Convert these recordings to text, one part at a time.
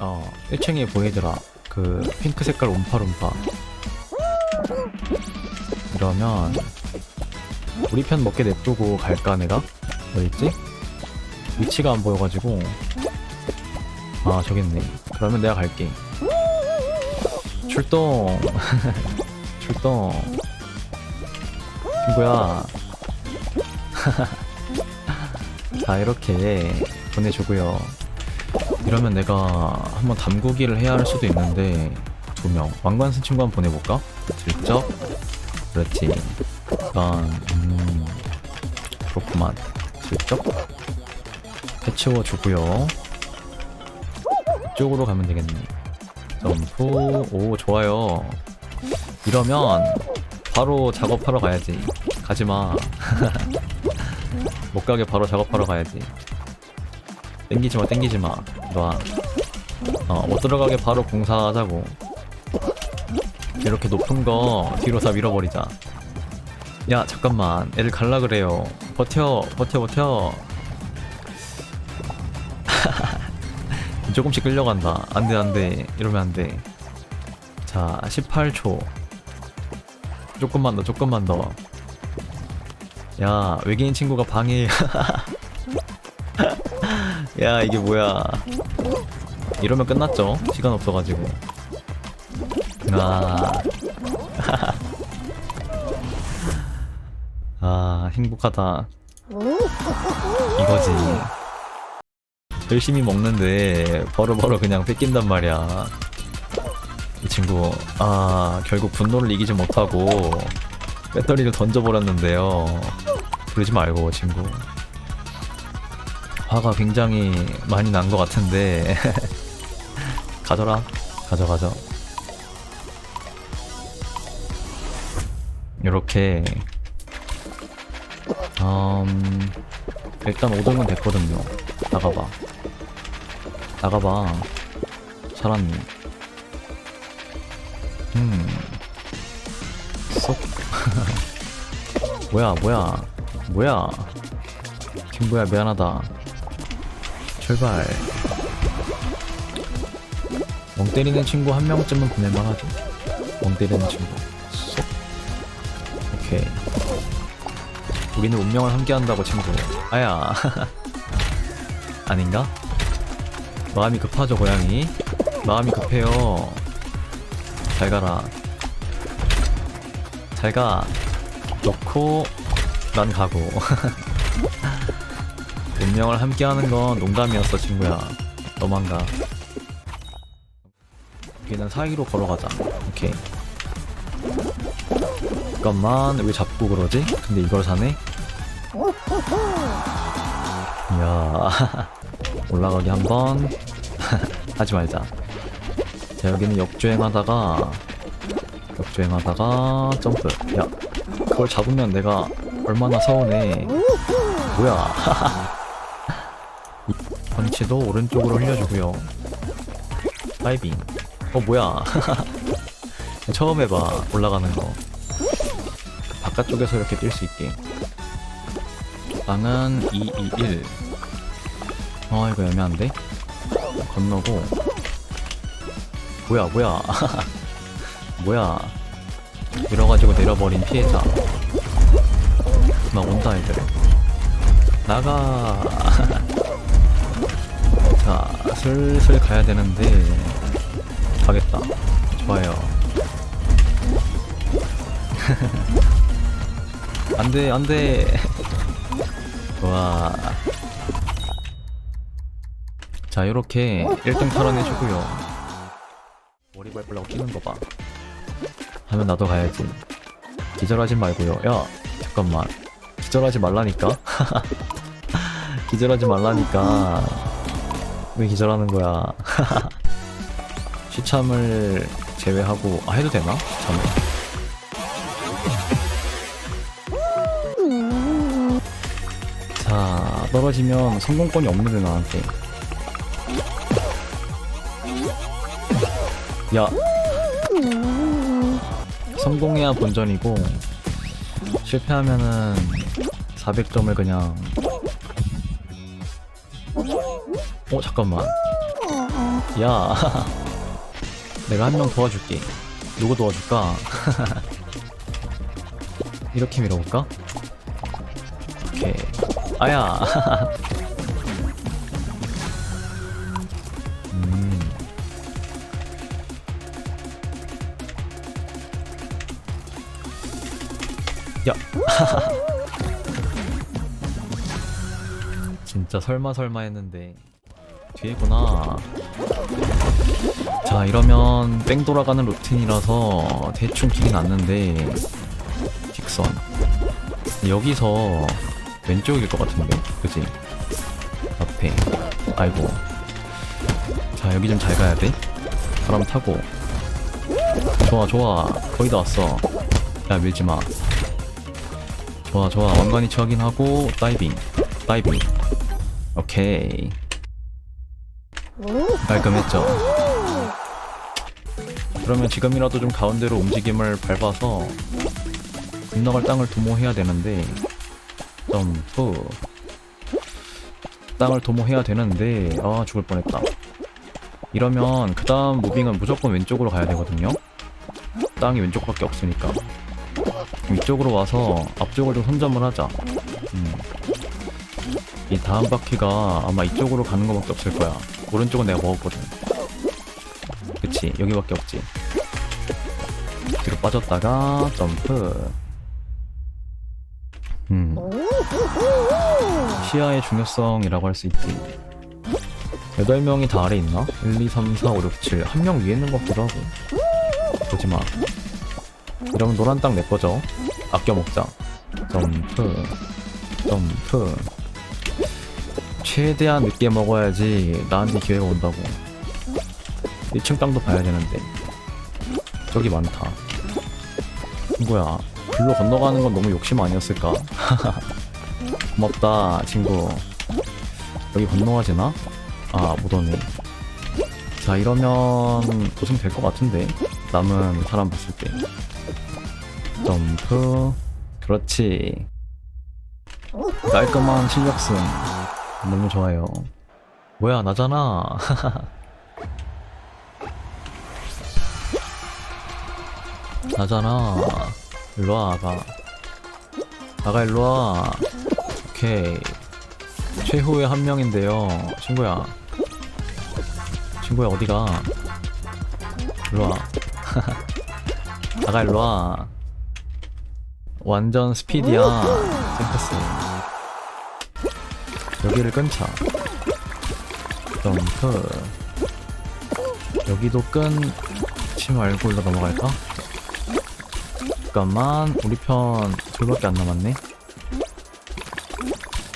어 1층에 보이더라. 그 핑크 색깔 옴파룸파. 이러면 우리 편 먹게 냅두고 갈까 내가? 어딨지? 위치가 안 보여가지고. 아 저기 있네. 그러면 내가 갈게. 출동. 출동. 친구야. 자 이렇게 보내주고요 이러면 내가 한번 담그기를 해야 할 수도 있는데 두명. 왕관쓴 친구 한번 보내볼까? 슬쩍. 그렇지. 약간 음 그렇구만. 슬쩍. 해치워주고요. 이쪽으로 가면 되겠네. 점프. 오 좋아요. 이러면 바로 작업하러 가야지. 가지마. 못 가게 바로 작업하러 가야지. 땡기지마 땡기지마 놔. 어, 못 들어가게 바로 공사하자고. 이렇게 높은 거 뒤로 다 밀어버리자. 야 잠깐만. 애를 갈라 그래요. 버텨 버텨 버텨. 조금씩 끌려간다. 안돼 안돼. 이러면 안돼. 자 18초. 조금만 더 조금만 더야 외계인 친구가 방해 야 이게 뭐야? 이러면 끝났죠? 시간 없어가지고. 아, 아 행복하다. 이거지. 열심히 먹는데 바로바로 그냥 뺏긴단 말이야. 이 친구 아 결국 분노를 이기지 못하고 배터리를 던져버렸는데요. 그러지 말고 친구 화가 굉장히 많이 난 것 같은데. 가져라. 가져 가져. 이렇게. 음 일단 5등은 됐거든요. 나가봐. 나가봐. 살았니 음쏙. 뭐야 뭐야. 뭐야. 친구야 미안하다 출발. 멍 때리는 친구 한 명쯤은 보낼만 하죠. 멍 때리는 친구. 쏙. 오케이. 우리는 운명을 함께한다고 친구 아야. 아닌가? 마음이 급하죠 고양이. 마음이 급해요. 잘 가라. 잘가. 놓고 난 가고 운명을 함께하는 건 농담이었어 친구야. 너만 가. 여기는 사이로 걸어가자. 오케이. 잠깐만 왜 잡고 그러지? 근데 이걸 사네? 이야. 올라가기 한번. 하지 말자. 자 여기는 역주행하다가 역주행하다가 점프 야 그걸 잡으면 내가 얼마나 서운해. 뭐야 이 펀치도 오른쪽으로 흘려주고요. 다이빙. 어 뭐야? 처음 해봐 올라가는 거. 바깥쪽에서 이렇게 뛸 수 있게. 땅은 221어 이거 애매한데? 건너고. 뭐야 뭐야? 뭐야? 밀어가지고 내려버린 피해자. 막 온다 애들 나가 자 슬슬 가야 되는데. 가겠다. 좋아요. 안돼 안돼. 좋아. 자 이렇게 1등 털어내주고요. 머리 밟으려고 끼는 거봐. 하면 나도 가야지. 기절하지 말고요. 야 잠깐만. 기절하지 말라니까? 기절하지 말라니까 왜 기절하는 거야? 시참을 제외하고 아 해도 되나? 시참을. 자 떨어지면 성공권이 없는데 나한테. 야. 성공해야 본전이고 실패하면은 400점을 그냥 어 잠깐만. 야. 내가 한 명 도와줄게. 누구 도와줄까? 이렇게 밀어볼까? 오케이. 아야. 음. 야. 진짜 설마 설마 했는데 뒤에구나. 자 이러면 뺑 돌아가는 루틴이라서 대충 길이 났는데 직선. 여기서 왼쪽일 것 같은데 그지? 앞에. 아이고. 자 여기 좀 잘 가야 돼. 바람 타고. 좋아 좋아. 거의 다 왔어. 야 밀지마. 좋아 좋아. 왕관이 확인하고 다이빙 다이빙. 오케이 깔끔했죠. 그러면 지금이라도 좀 가운데로 움직임을 밟아서 건너갈 땅을 도모해야 되는데 점프. 땅을 도모해야 되는데 아 죽을 뻔했다. 이러면 그 다음 무빙은 무조건 왼쪽으로 가야 되거든요. 땅이 왼쪽밖에 없으니까. 위쪽으로 와서 앞쪽을 좀 선점을 하자. 음. 이 다음 바퀴가 아마 이쪽으로 가는 것밖에 없을 거야 오른쪽은 내가 먹었거든 그치 여기밖에 없지. 뒤로 빠졌다가 점프. 음. 시야의 중요성이라고 할 수 있지. 8명이 다 아래 있나? 1, 2, 3, 4, 5, 6, 7 한 명 위에 있는 것 같기도 하고. 보지마. 이러면 노란 땅 내 거죠? 아껴 먹자. 점프. 점프 최대한 늦게 먹어야지 나한테 기회가 온다고. 1층 땅도 봐야 되는데. 저기 많다. 친구야 글로 건너가는 건 너무 욕심 아니었을까? 고맙다 친구. 여기 건너가지나? 아 못오네. 자 이러면 도승 될 것 같은데. 남은 사람 봤을 때 점프. 그렇지. 깔끔한 실력승 너무 좋아요. 뭐야 나잖아. 나잖아. 일로와 아가. 아가 일로와. 오케이. 최후의 한 명인데요. 친구야. 친구야 어디가? 일로와. 아가 일로와. 완전 스피디야. 샘프스 여기를 끊자. 점프. 여기도 끊지 말고 일로 넘어갈까? 잠깐만. 우리 편 둘밖에 안 남았네.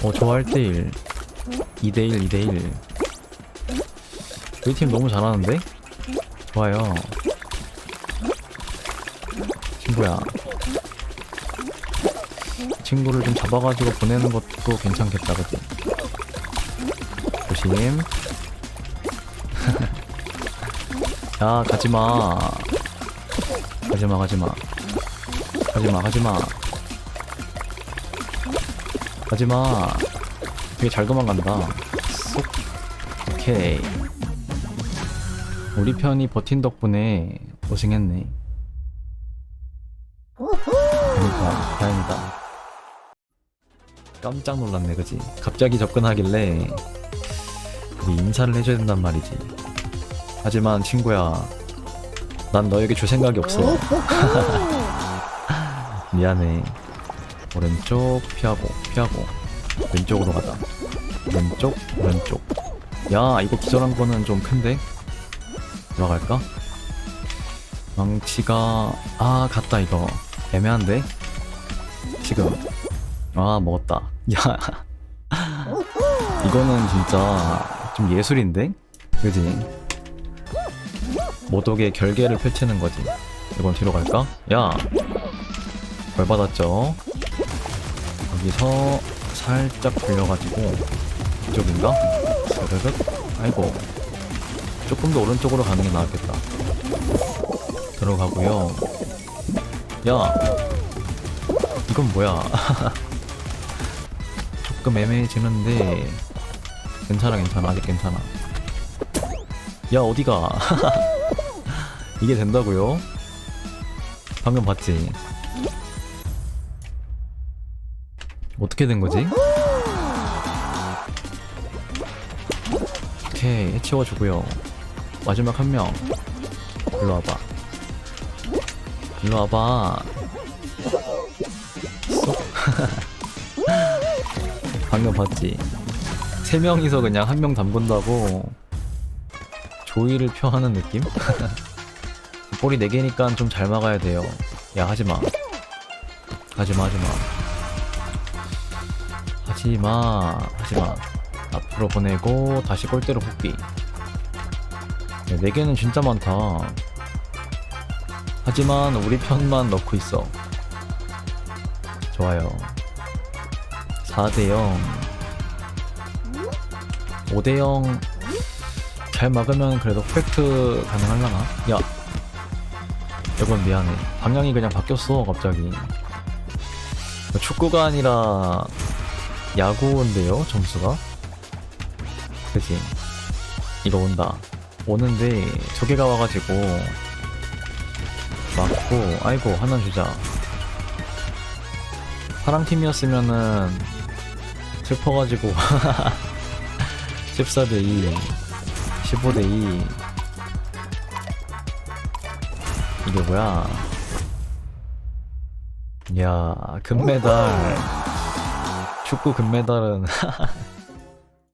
어 좋아 1대1 2대1 2대1 우리 팀 너무 잘하는데? 좋아요. 친구야 친구를 좀 잡아가지고 보내는 것도 괜찮겠다 그치? 조심. 야 가지마. 가지마 가지마. 가지마 가지마. 가지마. 되게 잘 도망간다. 쏙 오케이. 우리 편이 버틴 덕분에 고생했네. 그러니까 다행이다 깜짝 놀랐네 그지? 갑자기 접근하길래 인사를 해줘야 된단 말이지. 하지만 친구야 난 너에게 줄 생각이 없어. 미안해. 오른쪽 피하고 피하고. 왼쪽으로 가자. 왼쪽 오른쪽. 야 이거 기절한 거는 좀 큰데? 들어갈까? 망치가 아 갔다 이거. 애매한데? 지금 아 먹었다 야 이거는 진짜 좀 예술인데 그지 모독의 결계를 펼치는 거지 이건 뒤로 갈까? 야! 벌 받았죠? 여기서 살짝 돌려가지고 이쪽인가? 스르륵 아이고 조금 더 오른쪽으로 가는 게 나았겠다 들어가고요 야! 이건 뭐야 조금 애매해지는데 괜찮아 괜찮아. 아직 괜찮아. 야 어디가? 이게 된다고요? 방금 봤지? 어떻게 된 거지? 오케이 해치워주고요. 마지막 한명. 일로 와봐. 일로 와봐. 쏙 방금 봤지? 세 명이서 그냥 한 명 담근다고 조이를 표하는 느낌? 볼이 4개니까 좀 잘 막아야 돼요. 야 하지마. 하지마 하지마. 하지마 하지마. 앞으로 보내고 다시 골대로 복귀 야, 4개는 진짜 많다. 하지만 우리 편만 넣고 있어. 좋아요 4대0 5대0 잘 막으면 그래도 팩트 가능할라나? 야. 이건 미안해. 방향이 그냥 바뀌었어 갑자기. 축구가 아니라 야구인데요 점수가? 그지? 이거 온다. 오는데 두 개가 와가지고 맞고 아이고 하나 주자. 파랑 팀이었으면은 슬퍼가지고. 14대2 15대2 이게 뭐야? 야 금메달. 축구 금메달은